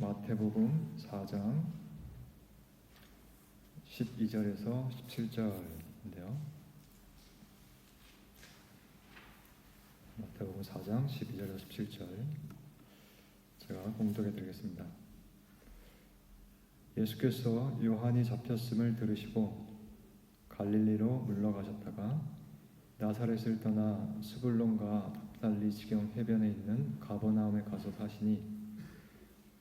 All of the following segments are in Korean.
마태복음 4장 12절에서 17절인데요. 마태복음 4장 12절에서 17절 제가 공독해 드리겠습니다. 예수께서 요한이 잡혔음을 들으시고 갈릴리로 물러가셨다가 나사렛을 떠나 스불론과 nap달리 지경 해변에 있는 가버나움에 가서 사시니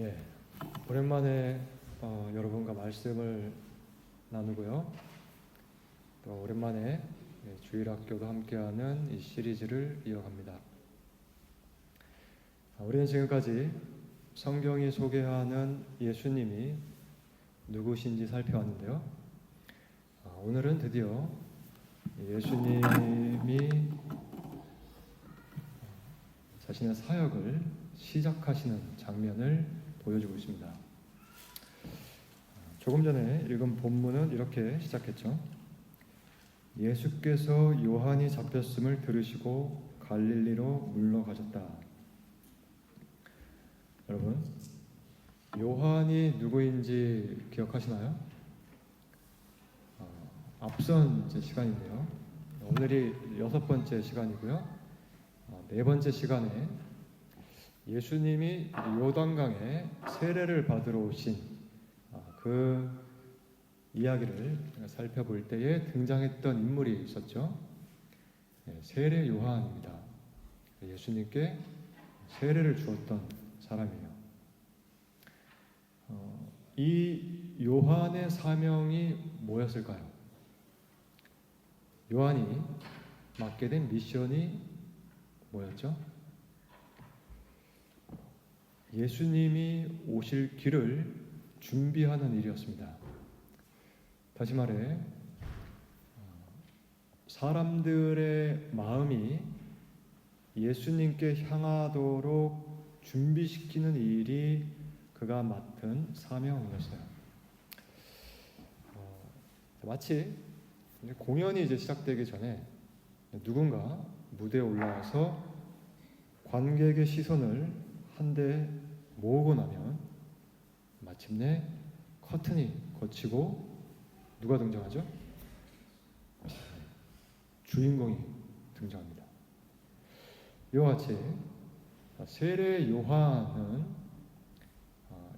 예, 오랜만에 어, 여러분과 말씀을 나누고요. 또 오랜만에 예, 주일학교도 함께하는 이 시리즈를 이어갑니다. 아, 우리는 지금까지 성경이 소개하는 예수님이 누구신지 살펴왔는데요. 아, 오늘은 드디어 예수님이 자신의 사역을 시작하시는 장면을 보여주고 있습니다. 조금 전에 읽은 본문은 이렇게 시작했죠. 예수께서 요한이 잡혔음을 들으시고 갈릴리로 물러가셨다. 여러분, 요한이 누구인지 기억하시나요? 앞선 시간인데요. 오늘이 여섯 번째 시간이고요. 어, 네 번째 시간에 예수님이 요단강에 세례를 받으러 오신 어, 그 이야기를 살펴볼 때에 등장했던 인물이 있었죠. 네, 세례 요한입니다. 예수님께 세례를 주었던 사람이에요. 어, 이 요한의 사명이 뭐였을까요? 요한이 맡게 된 미션이 뭐였죠? 예수님이 오실 길을 준비하는 일이었습니다. 다시 말해, 사람들의 마음이 예수님께 향하도록 준비시키는 일이 그가 맡은 사명이었어요. 어, 마치 공연이 이제 시작되기 전에 누군가 무대에 올라와서 관객의 시선을 한데 모으고 나면 마침내 커튼이 거치고 누가 등장하죠? 주인공이 등장합니다. 이와 같이 세례 요한은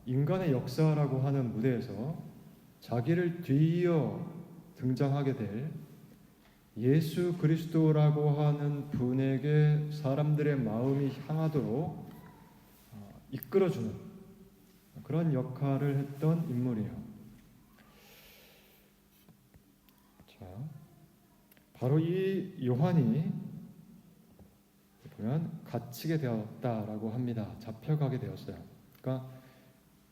인간의 역사라고 하는 무대에서 자기를 뒤이어 등장하게 될 예수 그리스도라고 하는 분에게 사람들의 마음이 향하도록 어, 이끌어주는 그런 역할을 했던 인물이에요. 자, 바로 이 요한이 보면 갇히게 되었다라고 합니다. 잡혀가게 되었어요. 그러니까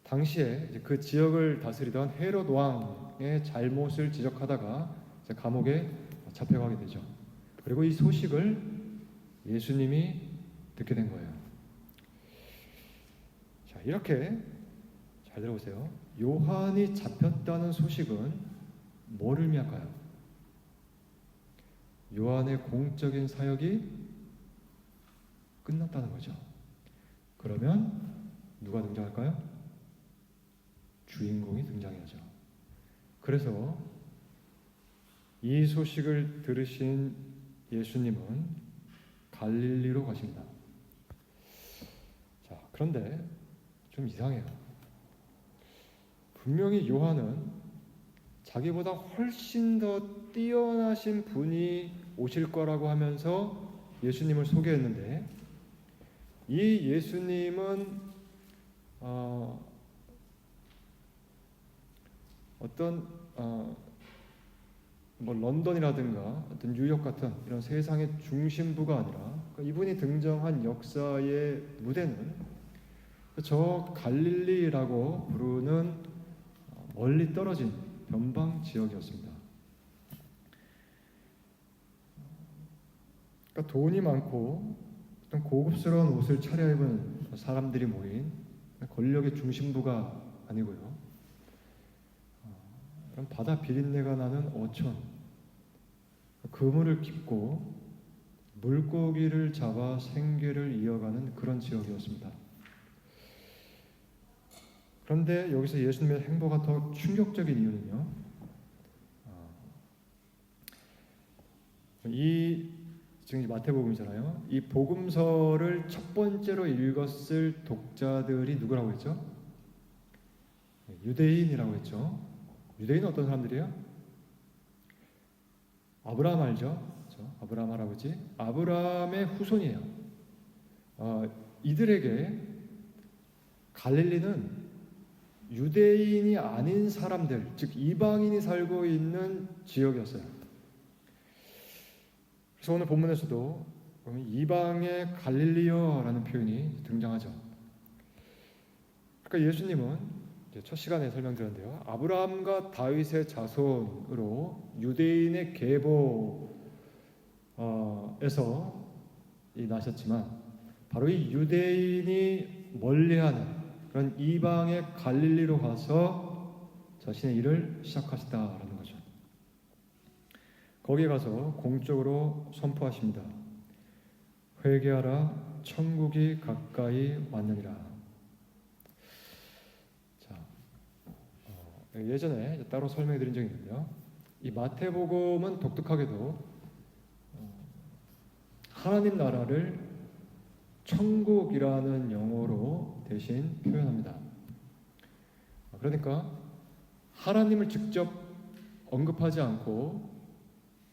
당시에 그 지역을 다스리던 헤롯 왕의 잘못을 지적하다가 감옥에 잡혀가게 되죠. 그리고 이 소식을 예수님이 듣게 된 거예요. 자, 이렇게 잘 들어보세요. 요한이 잡혔다는 소식은 뭐를 의미할까요? 요한의 공적인 사역이 끝났다는 거죠. 그러면 누가 등장할까요? 주인공이 등장하죠. 그래서 이 소식을 들으신 예수님은 갈릴리로 가십니다. 자, 그런데 좀 이상해요. 분명히 요한은 자기보다 훨씬 더 뛰어나신 분이 오실 거라고 하면서 예수님을 소개했는데 이 예수님은 어, 어떤 어, 뭐 런던이라든가 어떤 뉴욕 같은 이런 세상의 중심부가 아니라 그러니까 이분이 등장한 역사의 무대는 저 갈릴리라고 부르는 멀리 떨어진 변방 지역이었습니다. 그러니까 돈이 많고 어떤 고급스러운 옷을 차려입은 사람들이 모인 권력의 중심부가 아니고요. 어, 그럼 바다 비린내가 나는 어촌, 그물을 깁고 물고기를 잡아 생계를 이어가는 그런 지역이었습니다. 그런데 여기서 예수님의 행보가 더 충격적인 이유는요. 어, 이 지금 마태복음이잖아요. 이 복음서를 첫 번째로 읽었을 독자들이 누구라고 했죠? 유대인이라고 했죠. 유대인은 어떤 사람들이에요? 아브라함 알죠? 그렇죠? 아브라함 할아버지. 아브라함의 후손이에요. 어, 이들에게 갈릴리는 유대인이 아닌 사람들, 즉 이방인이 살고 있는 지역이었어요. 그래서 오늘 본문에서도 이방의 갈릴리어라는 표현이 등장하죠. 그러니까 예수님은 첫 시간에 설명드렸는데요. 아브라함과 다윗의 자손으로 유대인의 계보에서 나셨지만 바로 이 유대인이 멀리하는 그런 이방의 갈릴리로 가서 자신의 일을 시작하시다라는 거죠. 거기에 가서 공적으로 선포하십니다. 회개하라 천국이 가까이 왔느니라. 자, 어, 예전에 따로 설명해 드린 적이 있는데요. 이 마태복음은 독특하게도 어, 하나님 나라를 천국이라는 영어로 대신 표현합니다. 그러니까 하나님을 직접 언급하지 않고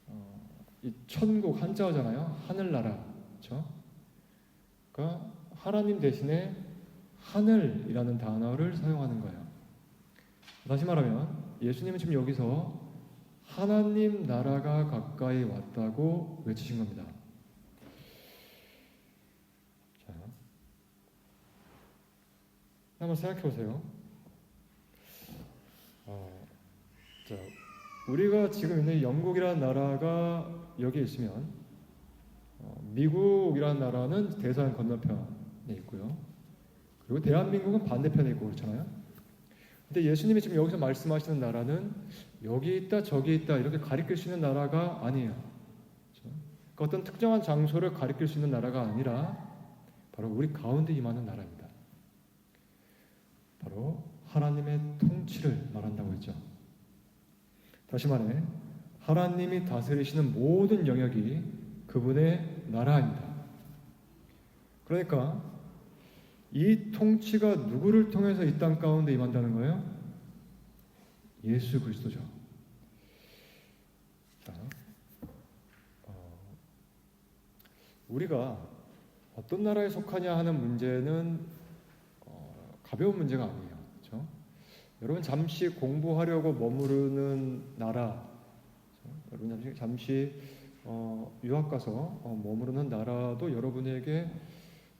어, 이 천국 한자어잖아요. 하늘나라, 그렇죠? 그러니까 하나님 대신에 하늘이라는 단어를 사용하는 거예요. 다시 말하면 예수님은 지금 여기서 하나님 나라가 가까이 왔다고 외치신 겁니다. 자, 한번 생각해 보세요. 어, 자, 우리가 지금 있는 영국이라는 나라가 여기 있으면 어, 미국이라는 나라는 대서양 건너편에 있고요. 그리고 대한민국은 반대편에 있고 그렇잖아요. 근데 예수님이 지금 여기서 말씀하시는 나라는 여기 있다 저기 있다 이렇게 가리킬 수 있는 나라가 아니에요. 그렇죠? 그러니까 어떤 특정한 장소를 가리킬 수 있는 나라가 아니라 바로 우리 가운데 임하는 나라입니다. 바로 하나님의 통치를 말한다고 했죠. 다시 말해 하나님이 다스리시는 모든 영역이 그분의 나라입니다. 그러니까 이 통치가 누구를 통해서 이 땅 가운데 임한다는 거예요? 예수 그리스도죠. 자, 어, 우리가 어떤 나라에 속하냐 하는 문제는 어, 가벼운 문제가 아니에요. 그렇죠? 여러분 잠시 공부하려고 머무르는 나라, 그렇죠? 여러분 잠시, 잠시 어, 유학 가서 어, 머무르는 나라도 여러분에게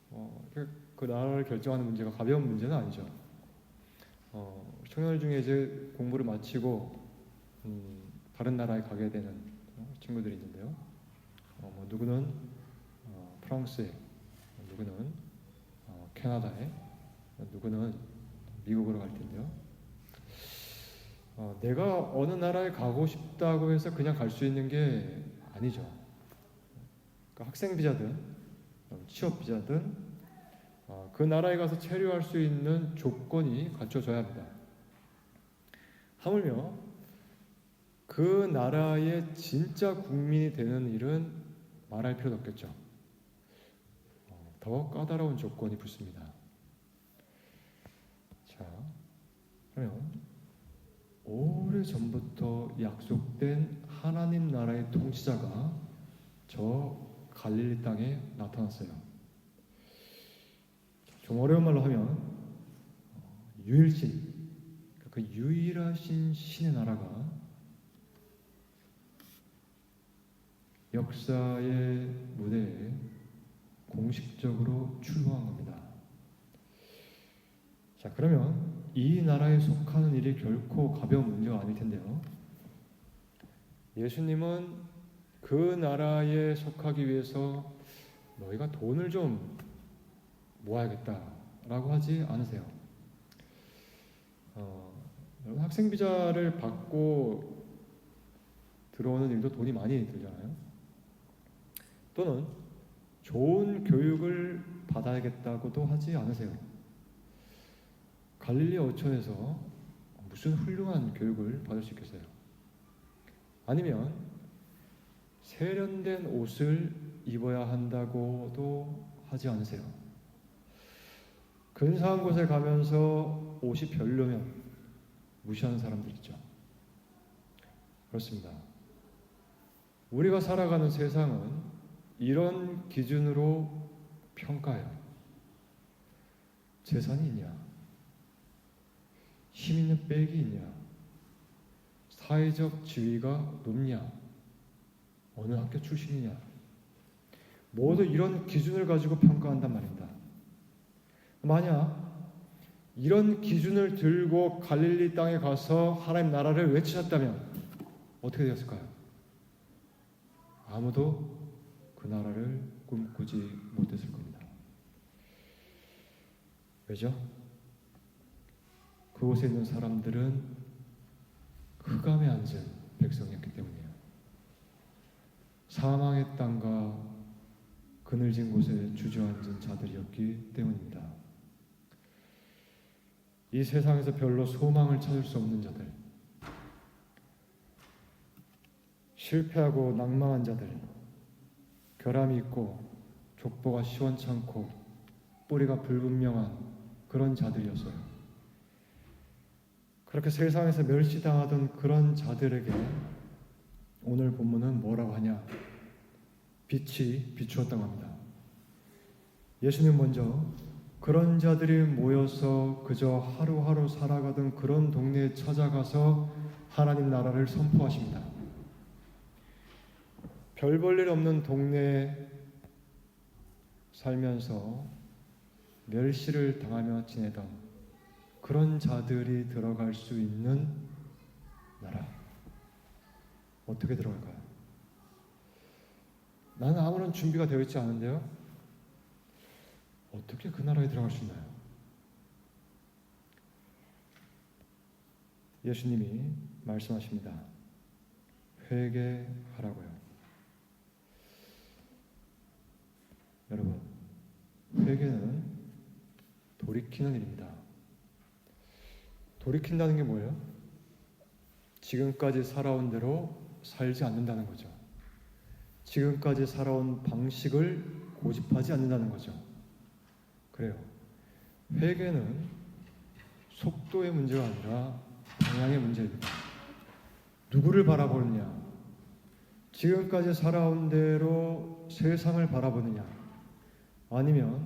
어, 그 나라를 결정하는 문제가 가벼운 문제는 아니죠. 어, 청년들 중에 이제 공부를 마치고 음, 다른 나라에 가게 되는 어, 친구들이 있는데요. 어, 뭐 누구는 어, 프랑스에, 누구는 어, 캐나다에, 누구는 미국으로 갈 텐데요. 어, 내가 어느 나라에 가고 싶다고 해서 그냥 갈 수 있는 게 아니죠. 그러니까 학생 비자든 취업 비자든 어, 그 나라에 가서 체류할 수 있는 조건이 갖춰져야 합니다. 하물며 그 나라의 진짜 국민이 되는 일은 말할 필요도 없겠죠. 어, 더 까다로운 조건이 붙습니다. 자, 그러면 오래 전부터 약속된 하나님 나라의 통치자가 저 갈릴리 땅에 나타났어요. 좀 어려운 말로 하면 어, 유일신, 그 유일하신 신의 나라가 역사의 무대에 공식적으로 출범한 겁니다. 자, 그러면 이 나라에 속하는 일이 결코 가벼운 문제가 아닐 텐데요. 예수님은 그 나라에 속하기 위해서 너희가 돈을 좀 모아야겠다라고 하지 않으세요. 어, 학생 비자를 받고 들어오는 일도 돈이 많이 들잖아요. 또는 좋은 교육을 받아야겠다고도 하지 않으세요. 갈릴리 어촌에서 무슨 훌륭한 교육을 받을 수 있겠어요? 아니면 세련된 옷을 입어야 한다고도 하지 않으세요. 근사한 곳에 가면서 옷이 별로면 무시하는 사람들 있죠. 그렇습니다. 우리가 살아가는 세상은 이런 기준으로 평가해요. 재산이 있냐? 힘 있는 백이 있냐? 사회적 지위가 높냐? 어느 학교 출신이냐? 모두 이런 기준을 가지고 평가한단 말입니다. 만약 이런 기준을 들고 갈릴리 땅에 가서 하나님 나라를 외치셨다면 어떻게 되었을까요? 아무도 그 나라를 꿈꾸지 못했을 겁니다. 왜죠? 그곳에 있는 사람들은 흑암에 앉은 백성이었기 때문이에요. 사망의 땅과 그늘진 곳에 주저앉은 자들이었기 때문입니다. 이 세상에서 별로 소망을 찾을 수 없는 자들, 실패하고 낭망한 자들, 결함이 있고 족보가 시원찮고 뿌리가 불분명한 그런 자들이었어요. 그렇게 세상에서 멸시당하던 그런 자들에게 오늘 본문은 뭐라고 하냐? 빛이 비추었다고 합니다. 예수님 먼저 그런 자들이 모여서 그저 하루하루 살아가던 그런 동네에 찾아가서 하나님 나라를 선포하십니다. 별 볼 일 없는 동네에 살면서 멸시를 당하며 지내던 그런 자들이 들어갈 수 있는 나라. 어떻게 들어갈까요? 나는 아무런 준비가 되어 있지 않은데요. 어떻게 그 나라에 들어갈 수 있나요? 예수님이 말씀하십니다. 회개하라고요. 여러분, 회개는 돌이키는 일입니다. 돌이킨다는 게 뭐예요? 지금까지 살아온 대로 살지 않는다는 거죠. 지금까지 살아온 방식을 고집하지 않는다는 거죠. 그래요. 회개는 속도의 문제가 아니라 방향의 문제입니다. 누구를 바라보느냐? 지금까지 살아온 대로 세상을 바라보느냐? 아니면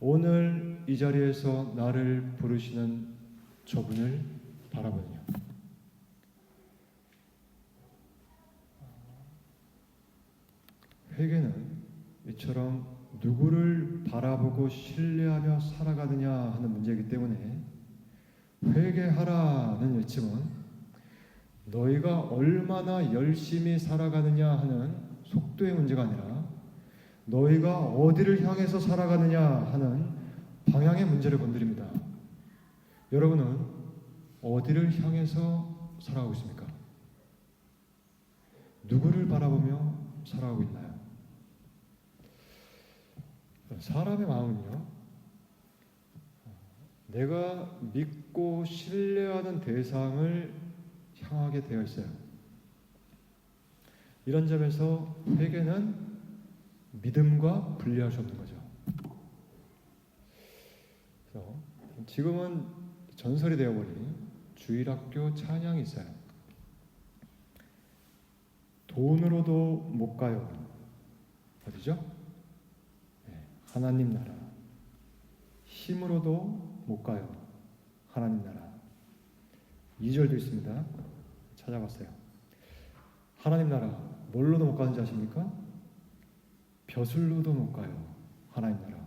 오늘 이 자리에서 나를 부르시는 저분을 바라보느냐? 회개는 이처럼 누구를 바라보고 신뢰하며 살아가느냐 하는 문제이기 때문에 회개하라는 외침은 너희가 얼마나 열심히 살아가느냐 하는 속도의 문제가 아니라 너희가 어디를 향해서 살아가느냐 하는 방향의 문제를 건드립니다. 여러분은 어디를 향해서 살아가고 있습니까? 누구를 바라보며 살아가고 있나요? 사람의 마음은요, 내가 믿고 신뢰하는 대상을 향하게 되어 있어요. 이런 점에서 회개는 믿음과 분리할 수 없는 거죠. 지금은 전설이 되어버린 주일학교 찬양이 있어요. 돈으로도 못 가요. 어디죠? 네, 하나님 나라. 힘으로도 못 가요. 하나님 나라. 2절도 있습니다. 찾아봤어요. 하나님 나라 뭘로도 못 가는지 아십니까? 벼슬로도 못 가요. 하나님 나라.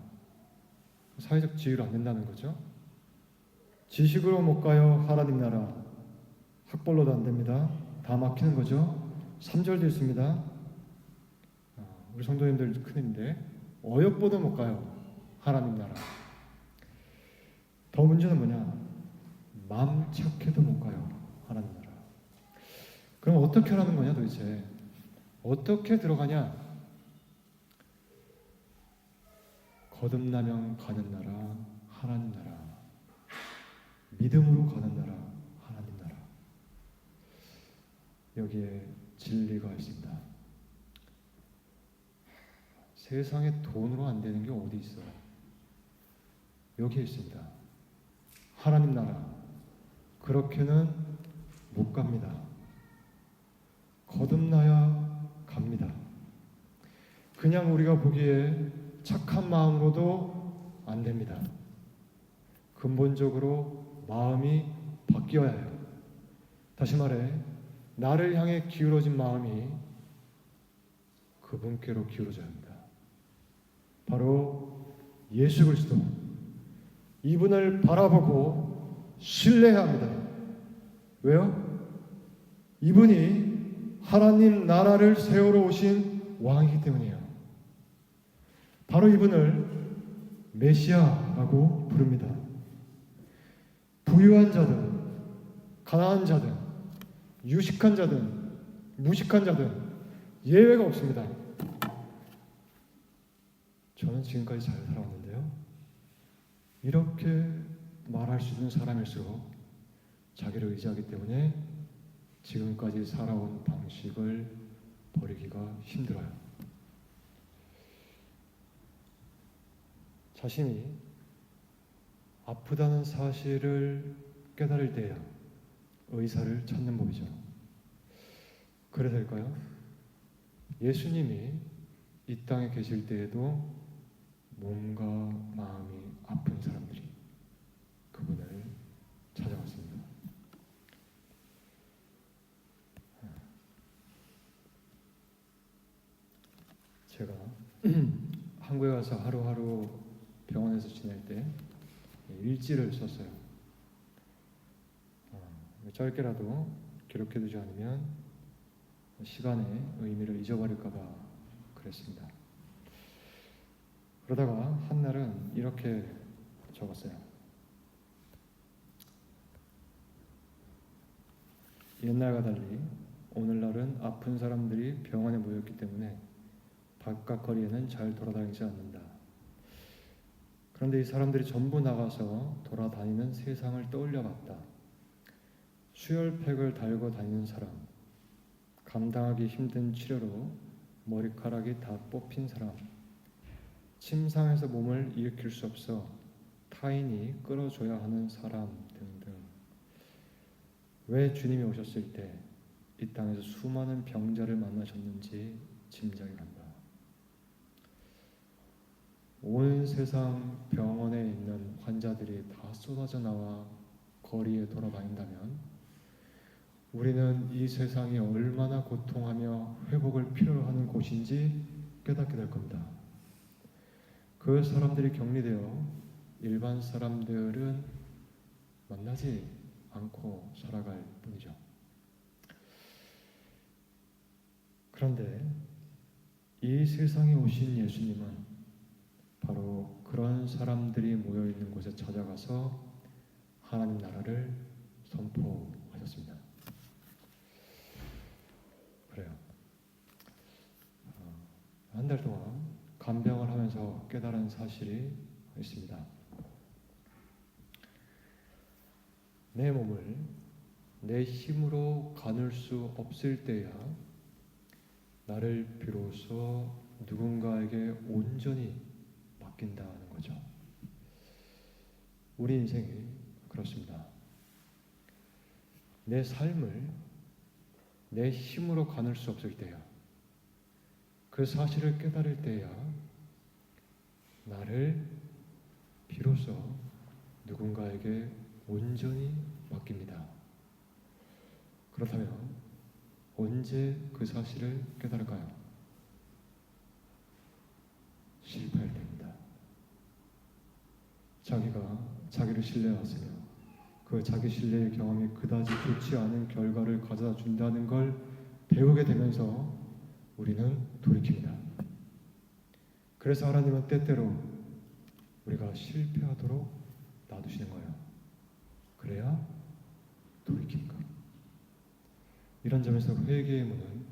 사회적 지위로 안 된다는 거죠. 지식으로 못 가요. 하나님 나라. 학벌로도 안 됩니다. 다 막히는 거죠. 3절도 있습니다. 어, 우리 성도님들 큰일인데 어역보도 못 가요. 하나님 나라. 더 문제는 뭐냐? 마음 착해도 못 가요. 하나님 나라. 그럼 어떻게 하라는 거냐 도대체? 어떻게 들어가냐? 거듭나면 가는 나라 하나님 나라. 믿음으로 가는 나라 하나님 나라. 여기에 진리가 있습니다. 세상에 돈으로 안 되는 게 어디 있어요? 여기에 있습니다. 하나님 나라. 그렇게는 못 갑니다. 거듭나야 갑니다. 그냥 우리가 보기에 착한 마음으로도 안 됩니다. 근본적으로 마음이 바뀌어야 해요. 다시 말해, 나를 향해 기울어진 마음이 그분께로 기울어져야 합니다. 바로 예수 그리스도. 이분을 바라보고 신뢰해야 합니다. 왜요? 이분이 하나님 나라를 세우러 오신 왕이기 때문이에요. 바로 이분을 메시아라고 부릅니다. 부유한 자든 가난한 자든 유식한 자든 무식한 자든 예외가 없습니다. 저는 지금까지 잘 살아왔는데요. 이렇게 말할 수 있는 사람일수록 자기를 의지하기 때문에 지금까지 살아온 방식을 버리기가 힘들어요. 자신이 아프다는 사실을 깨달을 때야 의사를 찾는 법이죠. 그래서일까요? 예수님이 이 땅에 계실 때에도 몸과 마음이 아픈 사람들이 그분을 찾아왔습니다. 제가 한국에 가서 하루하루 병원에서 지낼 때 일지를 썼어요. 어, 짧게라도 기록해두지 않으면 시간의 의미를 잊어버릴까봐 그랬습니다. 그러다가 한날은 이렇게 적었어요. 옛날과 달리 오늘날은 아픈 사람들이 병원에 모였기 때문에 바깥 거리에는 잘 돌아다니지 않는다. 그런데 이 사람들이 전부 나가서 돌아다니는 세상을 떠올려 봤다. 수혈팩을 달고 다니는 사람, 감당하기 힘든 치료로 머리카락이 다 뽑힌 사람, 침상에서 몸을 일으킬 수 없어 타인이 끌어줘야 하는 사람 등등. 왜 주님이 오셨을 때 이 땅에서 수많은 병자를 만나셨는지 짐작이 간다. 온 세상 병원에 있는 환자들이 다 쏟아져 나와 거리에 돌아다닌다면 우리는 이 세상이 얼마나 고통하며 회복을 필요로 하는 곳인지 깨닫게 될 겁니다. 그 사람들이 격리되어 일반 사람들은 만나지 않고 살아갈 뿐이죠. 그런데 이 세상에 오신 예수님은 바로 그런 사람들이 모여 있는 곳에 찾아가서 하나님 나라를 선포하셨습니다. 그래요. 어, 한달 동안 간병을 하면서 깨달은 사실이 있습니다. 내 몸을 내 힘으로 가눌 수 없을 때야 나를 비로소 누군가에게 온전히 맡긴다는 거죠. 우리 인생이 그렇습니다. 내 삶을 내 힘으로 가눌 수 없을 때야 그 사실을 깨달을 때야 나를 비로소 누군가에게 온전히 맡깁니다. 그렇다면 언제 그 사실을 깨달을까요? 실패할. 자기가 자기를 신뢰했으며 그 자기 신뢰의 경험이 그다지 좋지 않은 결과를 가져다 준다는 걸 배우게 되면서 우리는 돌이킵니다. 그래서 하나님은 때때로 우리가 실패하도록 놔두시는 거예요. 그래야 돌이키니까. 이런 점에서 회개의 문은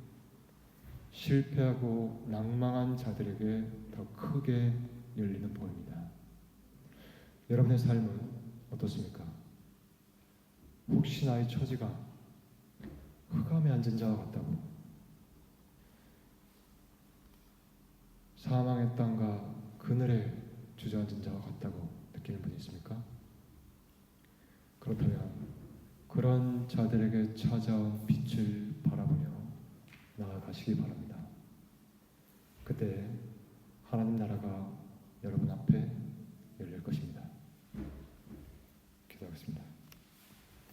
실패하고 낭망한 자들에게 더 크게 열리는 법입니다. 여러분의 삶은 어떻습니까? 혹시 나의 처지가 흑암에 앉은 자와 같다고 사망의 땅과 그늘에 주저앉은 자와 같다고 느끼는 분이 있습니까? 그렇다면 그런 자들에게 찾아온 빛을 바라보며 나아가시기 바랍니다. 그때 하나님 나라가 여러분 앞에